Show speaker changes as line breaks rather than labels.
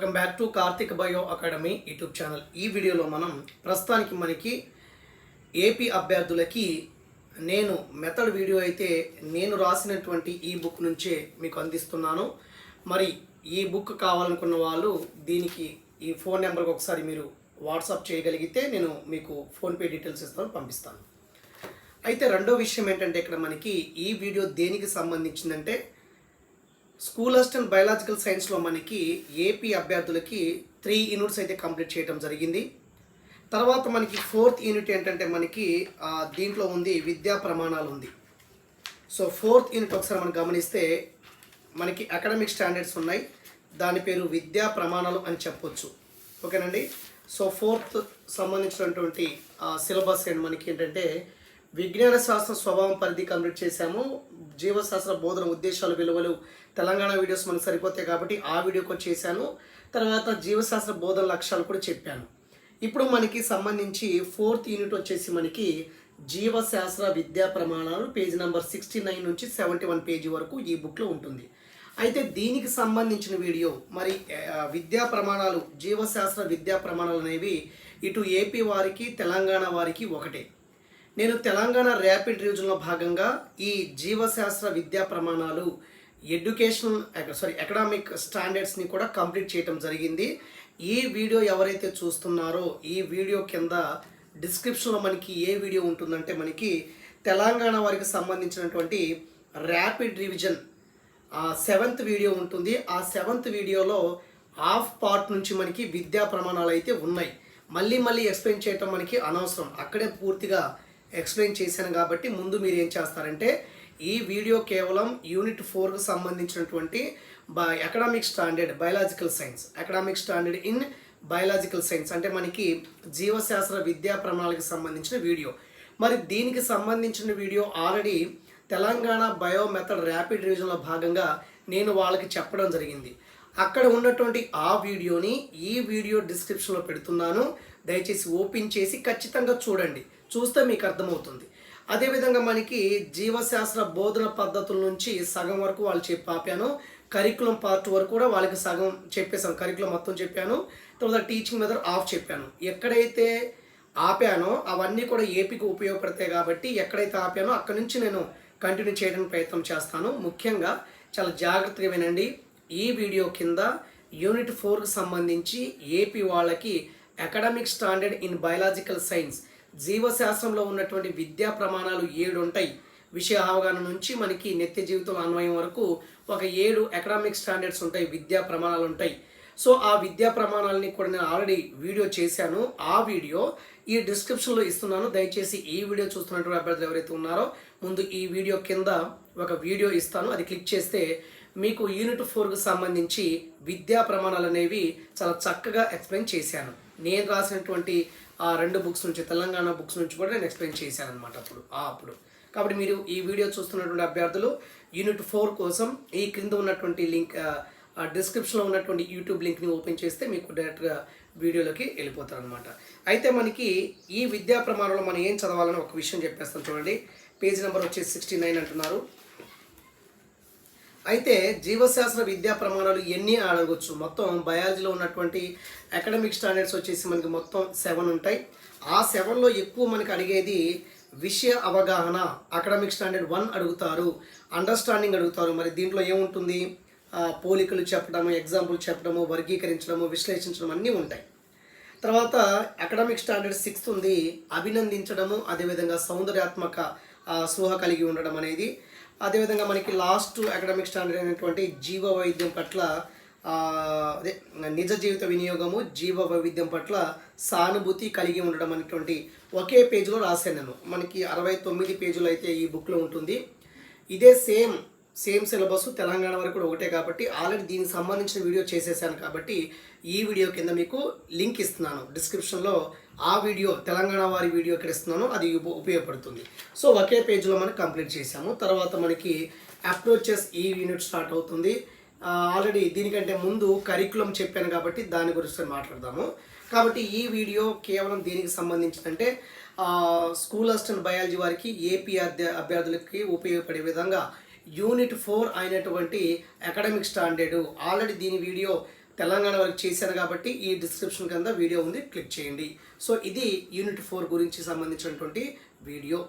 Welcome back to Karthik bio academy YouTube channel. ఈ వీడియోలో మనం ప్రస్తుతానికి మనకి ఏపీ అభ్యర్థులకి నేను మెథడ్ వీడియో అయితే నేను రాసినటువంటి ఈ బుక్ నుంచే మీకు అందిస్తున్నాను. మరి ఈ బుక్ కావాలనుకున్న వాళ్ళు దీనికి ఈ ఫోన్ నెంబర్కి ఒకసారి మీరు వాట్సాప్ చేయగలిగితే నేను మీకు ఫోన్పే డీటెయిల్స్ ఇస్తాను పంపిస్తాను. అయితే రెండో విషయం ఏంటంటే ఇక్కడ మనకి ఈ వీడియో దేనికి సంబంధించిందంటే స్కూల్ అసిస్టెంట్ బయలాజికల్ సైన్స్లో మనకి ఏపీ అభ్యర్థులకి త్రీ యూనిట్స్ అయితే కంప్లీట్ చేయడం జరిగింది. తర్వాత మనకి ఫోర్త్ యూనిట్ ఏంటంటే మనకి దీంట్లో ఉంది విద్యా ప్రమాణాలు ఉంది. సో ఫోర్త్ యూనిట్ ఒకసారి మనం గమనిస్తే మనకి అకాడమిక్ స్టాండర్డ్స్ ఉన్నాయి. దాని పేరు విద్యా ప్రమాణాలు అని చెప్పొచ్చు. ఓకేనండి? సో ఫోర్త్ సంబంధించినటువంటి సిలబస్ ఏంటి మనకి ఏంటంటే విజ్ఞాన శాస్త్ర స్వభావం పరిధి కంప్లీట్ చేశాము. జీవశాస్త్ర బోధన ఉద్దేశాలు విలువలు తెలంగాణ వీడియోస్ మనకు సరిపోతాయి కాబట్టి ఆ వీడియోకి వచ్చేసాను తర్వాత జీవశాస్త్ర బోధన లక్ష్యాలు కూడా చెప్పాను. ఇప్పుడు మనకి సంబంధించి ఫోర్త్ యూనిట్ వచ్చేసి మనకి జీవశాస్త్ర విద్యా ప్రమాణాలు పేజ్ నెంబర్ సిక్స్టీ నైన్ నుంచి సెవెంటీ వన్ పేజీ వరకు ఈ బుక్లో ఉంటుంది. అయితే దీనికి సంబంధించిన వీడియో మరి విద్యా ప్రమాణాలు జీవశాస్త్ర విద్యా ప్రమాణాలు అనేవి ఇటు ఏపీ వారికి తెలంగాణ వారికి ఒకటే. నేను తెలంగాణ ర్యాపిడ్ రివిజన్లో భాగంగా ఈ జీవశాస్త్ర విద్యా ప్రమాణాలు ఎడ్యుకేషనల్ సారీ ఎకనామిక్ స్టాండర్డ్స్ని కూడా కంప్లీట్ చేయటం జరిగింది. ఈ వీడియో ఎవరైతే చూస్తున్నారో ఈ వీడియో కింద డిస్క్రిప్షన్లో మనకి ఏ వీడియో ఉంటుందంటే మనకి తెలంగాణ వారికి సంబంధించినటువంటి ర్యాపిడ్ రివిజన్ సెవెంత్ వీడియో ఉంటుంది. ఆ సెవెంత్ వీడియోలో హాఫ్ పార్ట్ నుంచి మనకి విద్యా ప్రమాణాలు అయితే ఉన్నాయి. మళ్ళీ మళ్ళీ ఎక్స్ప్లెయిన్ చేయటం మనకి అనవసరం. అక్కడే పూర్తిగా ఎక్స్ప్లెయిన్ చేశాను కాబట్టి ముందు మీరు ఏం చేస్తారంటే ఈ వీడియో కేవలం యూనిట్ ఫోర్కు సంబంధించినటువంటి బా academic standard biological science academic standard in biological science అంటే మనకి జీవశాస్త్ర విద్యా ప్రమాణాలకు సంబంధించిన వీడియో. మరి దీనికి సంబంధించిన video already Telangana bio method rapid రివిజన్లో భాగంగా నేను వాళ్ళకి చెప్పడం జరిగింది. అక్కడ ఉన్నటువంటి ఆ వీడియోని ఈ వీడియో డిస్క్రిప్షన్లో పెడుతున్నాను. దయచేసి ఓపెన్ చేసి ఖచ్చితంగా చూడండి. చూస్తే మీకు అర్థమవుతుంది. అదేవిధంగా మనకి జీవశాస్త్ర బోధన పద్ధతుల నుంచి సగం వరకు వాళ్ళు చెప్పి ఆపాను. కరికులం పార్ట్ వరకు కూడా వాళ్ళకి సగం చెప్పేశాను. కరికులం మొత్తం చెప్పాను. తర్వాత టీచింగ్ మెథడ్ ఆఫ్ చెప్పాను. ఎక్కడైతే ఆపానో అవన్నీ కూడా ఏపీకి ఉపయోగపడతాయి కాబట్టి ఎక్కడైతే ఆపానో అక్కడి నుంచి నేను కంటిన్యూ చేయడానికి ప్రయత్నం చేస్తాను. ముఖ్యంగా చాలా జాగ్రత్తగా వినండి. ఈ వీడియో కింద యూనిట్ ఫోర్కి సంబంధించి ఏపీ వాళ్ళకి academic standard in biological science జీవశాస్త్రంలో ఉన్నటువంటి విద్యా ప్రమాణాలు ఏడు ఉంటాయి విషయ అవగాహన నుంచి మనకి నిత్య జీవితం అన్వయం వరకు ఒక ఏడు అకాడమిక్ స్టాండర్డ్స్ ఉంటాయి విద్యా ప్రమాణాలు ఉంటాయి. సో ఆ విద్యా ప్రమాణాలని కూడా నేను ఆల్రెడీ వీడియో చేశాను. ఆ వీడియో ఈ డిస్క్రిప్షన్లో ఇస్తున్నాను. దయచేసి ఈ వీడియో చూస్తున్నటువంటి అభ్యర్థులు ఎవరైతే ఉన్నారో ముందు ఈ వీడియో కింద ఒక వీడియో ఇస్తాను. అది క్లిక్ చేస్తే మీకు యూనిట్ ఫోర్కు సంబంధించి విద్యా ప్రమాణాలు అనేవి చాలా చక్కగా ఎక్స్ప్లెయిన్ చేశాను. నేను రాసినటువంటి ఆ రెండు బుక్స్ నుంచి తెలంగాణ బుక్స్ నుంచి కూడా నేను ఎక్స్ప్లెయిన్ చేశాను అనమాట అప్పుడు ఆ అప్పుడు. కాబట్టి మీరు ఈ వీడియో చూస్తున్నటువంటి అభ్యర్థులు యూనిట్ ఫోర్ కోసం ఈ క్రింద ఉన్నటువంటి లింక్ డిస్క్రిప్షన్లో ఉన్నటువంటి యూట్యూబ్ లింక్ని ఓపెన్ చేస్తే మీకు డైరెక్ట్గా వీడియోలోకి వెళ్ళిపోతారు అనమాట అయితే మనకి ఈ విద్యా ప్రమాణంలో మనం ఏం చదవాలని ఒక విషయం చెప్పేస్తాం చూడండి. పేజ్ నెంబర్ వచ్చేసి సిక్స్టీ నైన్ అంటున్నారు. అయితే జీవశాస్త్ర విద్యా ప్రమాణాలు ఎన్ని అడగొచ్చు? మొత్తం బయాలజీలో ఉన్నటువంటి అకాడమిక్ స్టాండర్డ్స్ వచ్చేసి మనకి మొత్తం సెవెన్ ఉంటాయి. ఆ సెవెన్లో ఎక్కువ మనకి అడిగేది విషయ అవగాహన అకాడమిక్ స్టాండర్డ్ వన్ అడుగుతారు అండర్స్టాండింగ్ అడుగుతారు. మరి దీంట్లో ఏముంటుంది? పోలికలు చెప్పడము ఎగ్జాంపుల్ చెప్పడము వర్గీకరించడము విశ్లేషించడం అన్నీ ఉంటాయి. తర్వాత అకాడమిక్ స్టాండర్డ్ సిక్స్త్ ఉంది. అభినందించడము అదేవిధంగా సౌందర్యాత్మక ఆ, స్పృహ కలిగి ఉండడం అనేది. అదేవిధంగా మనకి లాస్ట్ అకాడమిక్ స్టాండర్డ్ అయినటువంటి జీవ వైద్యం పట్ల అదే నిజ జీవిత వినియోగము జీవ వైవిధ్యం పట్ల సానుభూతి కలిగి ఉండడం అనేటువంటి ఒకే పేజీలో రాశాను నేను. మనకి అరవై తొమ్మిది పేజీలు అయితే ఈ బుక్లో ఉంటుంది. ఇదే సేమ్ సేమ్ సిలబస్ తెలంగాణ వరకు కూడా ఒకటే కాబట్టి ఆల్రెడీ దీనికి సంబంధించిన వీడియో చేసేసాను కాబట్టి ఈ వీడియో కింద మీకు లింక్ ఇస్తున్నాను. డిస్క్రిప్షన్లో ఆ వీడియో తెలంగాణ వారి వీడియో ఇక్కడ ఇస్తున్నాను. అది ఉపయోగపడుతుంది. సో ఒకే పేజ్లో మనం కంప్లీట్ చేసాము తర్వాత మనకి అప్రోచెస్ ఈ యూనిట్ స్టార్ట్ అవుతుంది. ఆల్రెడీ దీనికంటే ముందు కరికులం చెప్పాను కాబట్టి దాని గురించి మాట్లాడదాము. కాబట్టి ఈ వీడియో కేవలం దీనికి సంబంధించిందంటే స్కూల్ అసిస్టెంట్ బయాలజీ వారికి ఏపీ అధ్య- అభ్యర్థులకి ఉపయోగపడే విధంగా యూనిట్ ఫోర్ అయినటువంటి అకాడమిక్ స్టాండర్డ్. ఆల్రెడీ దీని వీడియో తెలంగాణ వరకు చేశాను కాబట్టి ఈ డిస్క్రిప్షన్ కింద వీడియో ఉంది క్లిక్ చేయండి. సో ఇది యూనిట్ ఫోర్ గురించి సంబంధించినటువంటి వీడియో.